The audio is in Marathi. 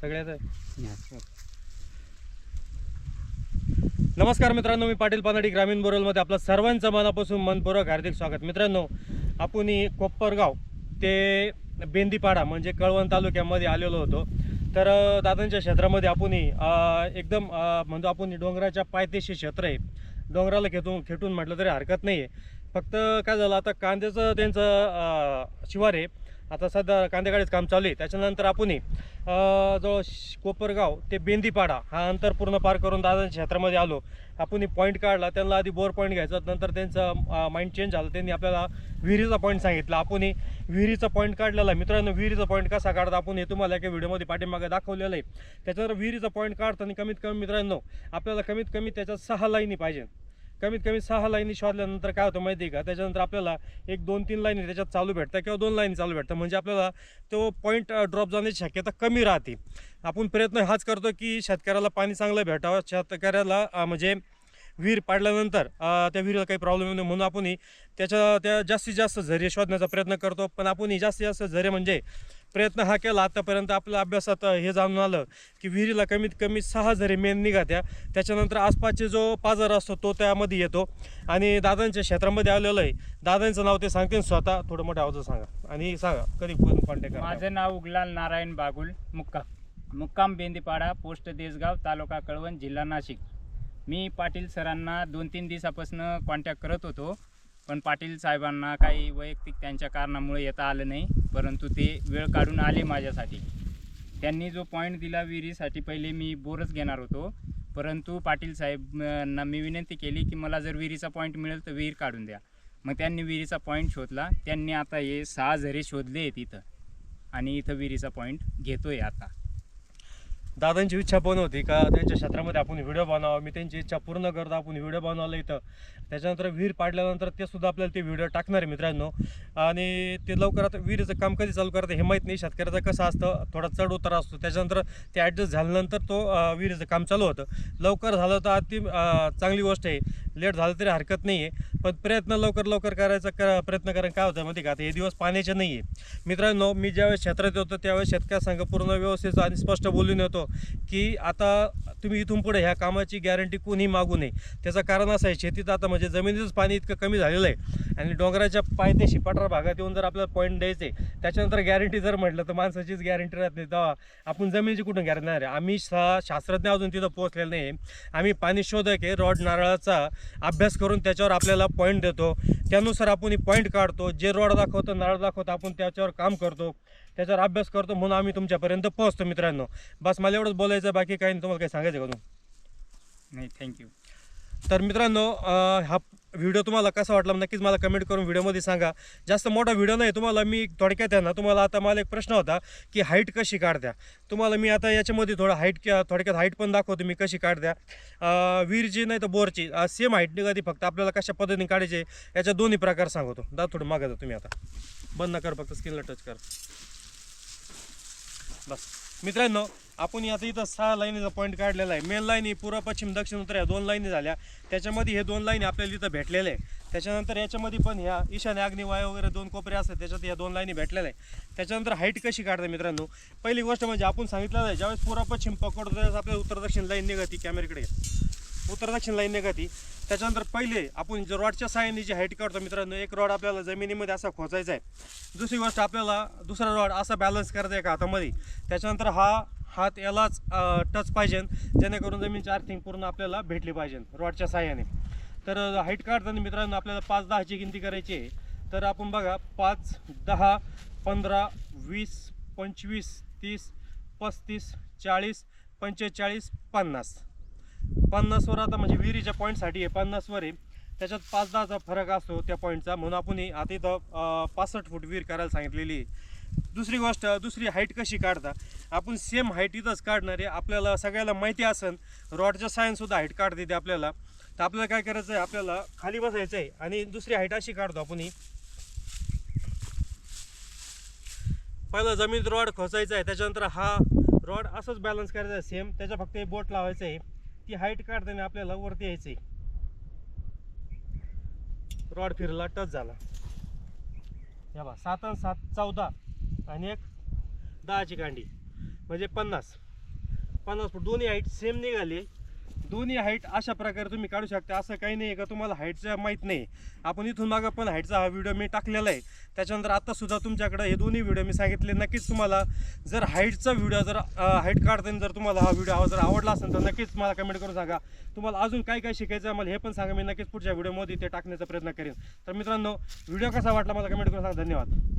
सगळ्यात नमस्कार मित्रांनो मी पाटील पानाडी ग्रामीण बोरलमध्ये आपलं सर्वांचं मनापासून मनपूर्वक हार्दिक स्वागत. मित्रांनो आपण ही कोप्परगाव ते बेंदीपाडा म्हणजे कळवण तालुक्यामध्ये आलेलो होतो. तर अं, दादांच्या क्षेत्रामध्ये आपण ही, अं, एकदम अं, म्हणतो आपण ही डोंगराच्या पायथ्याशी क्षेत्र आहे. डोंगराला खेटून खेटून म्हटलं तरी हरकत नाही आहे फक्त काय झालं आता कांद्याचं त्यांचं अं, शिवार आहे. आता सध्या कांदेगाडीचं काम चालू आहे. त्याच्यानंतर आपणही जवळ श- कोपरगाव ते बेंदीपाडा हा अंतर पूर्ण पार करून दादांच्या क्षेत्रामध्ये आलो. आपणही पॉईंट काढला त्यांना आधी बोर पॉईंट घ्यायचा नंतर त्यांचं माइंड चेंज झालं. त्यांनी आपल्याला विहिरीचा पॉईंट सांगितला. आपणही विहिरीचा पॉईंट काढलेला. आहे. मित्रांनो विहिरीचा पॉईंट कसा काढता आपण हे तुम्हाला एका व्हिडिओमध्ये पाठीमागे दाखवलेलं आहे. त्याच्यावर विहिरीचा पॉईंट काढताना कमीत कमी मित्रांनो आपल्याला कमीत कमी त्याच्यात सहा लाईनी पाहिजे. कमीत कमी सहा लाईनी शोधल्यानंतर काय होतं माहिती आहे का? त्याच्यानंतर आपल्याला एक दोन तीन लाईनी त्याच्यात चालू भेटतात किंवा दोन लाईनी चालू भेटतात. म्हणजे आपल्याला तो पॉईंट ड्रॉप जाण्याची शक्यता कमी राहते. आपण प्रयत्न हाच करतो की शेतकऱ्याला पाणी चांगलं भेटावं. शेतकऱ्याला म्हणजे विहीर पाडल्यानंतर त्या विहिरीला काही प्रॉब्लेम येऊ नये म्हणून आपणही त्याच्या त्या जास्तीत जास्त झरे शोधण्याचा प्रयत्न करतो. पण आपणही जास्तीत जास्त झरे म्हणजे प्रयत्न हा केला. आत्तापर्यंत आपल्या अभ्यासात हे जाणून आलं की विहिरीला कमीत कमी सहा झरे मेन निघात्या. त्याच्यानंतर आसपासचे जो पाझर असतो तो त्यामध्ये येतो. आणि दादांच्या क्षेत्रामध्ये आलेलं आहे. दादांचं नाव ते सांगते स्वतः. थोडं मोठ्या आवाजात सांगा. आणि सांगा कधी कॉन्टॅक्ट करा माझं नाव उगलाल नारायण बागुल मुक्का मुक्काम बेंदीपाडा पोस्ट देसगाव तालुका कळवण जिल्हा नाशिक. मी पाटील सरांना दोन तीन दिवसापासून कॉन्टॅक्ट करत होतो पण पाटील साहेबांना काही वैयक्तिक त्यांच्या कारणामुळे येता आलं नाही परंतु ते वेळ काढून आले माझ्यासाठी. त्यांनी जो पॉईंट दिला विहिरीसाठी पहिले मी बोरच घेणार होतो परंतु पाटील साहेबांना मी विनंती केली की मला जर विहिरीचा पॉईंट मिळेल तर विहीर काढून द्या. मग त्यांनी विहिरीचा पॉईंट शोधला. त्यांनी आता हे सहा झरे शोधले आहेत इथं. आणि इथं विहिरीचा पॉईंट घेतो आहे आता. दादांची इच्छा पण होती का त्यांच्या क्षेत्रामध्ये आपण व्हिडिओ बनवावा मी त्यांची इच्छा पूर्ण करतो आपण व्हिडिओ बनवला इथं. त्याच्यानंतर विहीर पाडल्यानंतर ते सुद्धा आपल्याला ते व्हिडिओ टाकणार आहे मित्रांनो. आणि ते लवकरात विहिरीचं काम कधी चालू करतं हे माहीत नाही शेतकऱ्याचं कसं असतं थोडा चढ उतार असतो. त्याच्यानंतर ते ॲडजस्ट झाल्यानंतर तो विहिरीचं काम चालू होतं. लवकर झालं तर अति चांगली गोष्ट आहे. लेट झालं तरी हरकत नाही आहे पण प्रयत्न लवकर लवकर करायचा क प्रयत्न करा काय होतं माहिती का? आता हे दिवस पाण्याचे नाही आहे मित्रांनो मी ज्यावेळेस क्षेत्रात येतो त्यावेळेस शेतकऱ्यासंघ पूर्ण व्यवस्थित आणि स्पष्ट बोलून येतो. की आता तुम्ही इथून पुढे ह्या कामाची गॅरंटी कोणी मागू नये. त्याचं कारण असं आहे शेतीत आता म्हणजे जमिनीतच पाणी इतकं कमी झालेलं आहे. आणि डोंगराच्या पायथ्याशी पठार भागात येऊन जर आपल्याला पॉईंट द्यायचे त्याच्यानंतर गॅरंटी जर म्हटलं तर माणसाचीच गॅरंटी राहत नाही. तेव्हा आपण जमिनीची कुठून गॅरंटी नाही आहे? आम्ही सा शास्त्रज्ञ अजून तिथं पोहोचलेलं नाही. आम्ही पाणी शोधक आहे रॉड नारळाचा अभ्यास करून त्याच्यावर आपल्याला पॉईंट देतो. त्यानुसार आपण पॉईंट काढतो. जे रॉड दाखवतो नारळ दाखवतो आपण त्याच्यावर काम करतो. त्याच्यावर अभ्यास करतो म्हणून आम्ही तुमच्यापर्यंत पोहोचतो मित्रांनो. बस मला एवढंच बोलायचं बाकी काही नाही. तुम्हाला काही सांगायचं का तुम्ही नाही थँक्यू तर मित्रांनो हा व्हिडिओ तुम्हाला कसा वाटला नक्कीच मला कमेंट करून व्हिडिओमध्ये सांगा. जास्त मोठा व्हिडिओ नाही तुम्हाला मी थोडक्यात आहे ना तुम्हाला आता मला एक प्रश्न होता की हाईट कशी काढत्या? तुम्हाला मी आता याच्यामध्ये थोडं हाईट थोडक्यात हाईट पण दाखवतो मी कशी काढत्या. अं, नाही तर बोरची सेम हाईट निघाली फक्त. आपल्याला कशा पद्धतीने काढायचे याच्या दोन्ही प्रकार सांगतो. दा थोडं मागा जा तुम्ही आता. बंद कर फक्त स्किनला टच कर. बस. मित्रांनो आपण आता इथं सहा लाईनीचा पॉईंट काढलेला आहे. मेन लाईनी पूर्व पश्चिम दक्षिण उत्तर या दोन लाईनी झाल्या. त्याच्यामध्ये हे दोन लाईनी आपल्याला इथं भेटलेले आहे. त्याच्यानंतर याच्यामध्ये पण ह्या ईशान्य अग्निवाय वगैरे दोन कोपरे असतात त्याच्यात या दोन लाईनी भेटलेल्या आहे त्याच्यानंतर हाईट कशी काढते मित्रांनो? पहिली गोष्ट म्हणजे आपण सांगितलं आहे ज्यावेळेस पूर्व पश्चिम पकडतो त्यावेळेस आपल्याला उत्तर दक्षिण लाईन निघती कॅमेऱ्याकडे उत्तर दक्षिण लाईन निघती. त्याच्यानंतर पहिले आपण जो रॉडच्या साह्याने जी हाईट काढतो मित्रांनो एक रॉड आपल्याला जमिनीमध्ये असा खोचायचा आहे. दुसरी गोष्ट आपल्याला दुसरा रॉड असा बॅलन्स करायचा आहे का हातामध्ये? त्याच्यानंतर हा हात यालाच टच पाहिजे. जेणेकरून जमीनची आर्थिंग पूर्ण आपल्याला भेटली पाहिजे रॉडच्या साह्याने. तर हाईट काढताना मित्रांनो आपल्याला पाच दहाची गिनती करायची आहे. तर आपण बघा पाच दहा पंधरा वीस पंचवीस तीस पस्तीस चाळीस पंचेचाळीस पन्नास. पन्नासवर आता म्हणजे विहिरीच्या पॉईंटसाठी आहे पन्नासवर आहे. त्याच्यात पाच दहाचा फरक असतो त्या पॉईंटचा. म्हणून आपण आता इथं पासष्ट फूट विहीर करायला सांगितलेली आहे. दुसरी गोष्ट दुसरी हाईट कशी काढता? आपण सेम हाईट इथंच काढणार आहे. आपल्याला सगळ्याला माहिती असन रॉडच्या सायन्ससुद्धा हाईट काढते ते आपल्याला. तर आपल्याला काय करायचं आहे आपल्याला खाली बसायचं आहे आणि दुसरी हाईट अशी काढतो आपण ही. पहिलं जमीन रॉड खोचायचा आहे त्याच्यानंतर हा रॉड असंच बॅलन्स करायचा आहे सेम त्याच्या फक्त एक बोट लावायचं आहे. ती हाईट काढताना आपल्याला वरती यायचं आहे रॉड फिरला टच झाला. या बा सात आणि सात चौदा. आणि एक दहाची कांडी. म्हणजे पन्नास. पन्नास फूट. दोन्ही हाईट सेम निघाली. दोन्ही हाईट अशा प्रकारे तुम्ही काढू शकता. असं काही नाही का तुम्हाला हाईटचं माहीत नाही. आपण इथून मागं पण हाईटचा हा व्हिडिओ मी टाकलेला आहे. त्याच्यानंतर आत्तासुद्धा तुमच्याकडं तुमच्याकडे हे दोन्ही व्हिडिओ मी सांगितले. नक्कीच तुम्हाला जर हाईटचा व्हिडिओ जर हाईट काढताना जर तुम्हाला हा व्हिडिओ जर आवडला असेल तर नक्कीच मला कमेंट करून सांगा. तुम्हाला अजून काय काय शिकायचं आहे मला हे पण सांगा. मी नक्कीच पुढच्या व्हिडिओमध्ये ते टाकण्याचा प्रयत्न करेन. तर मित्रांनो व्हिडिओ कसा वाटला मला कमेंट करून सांगा. धन्यवाद.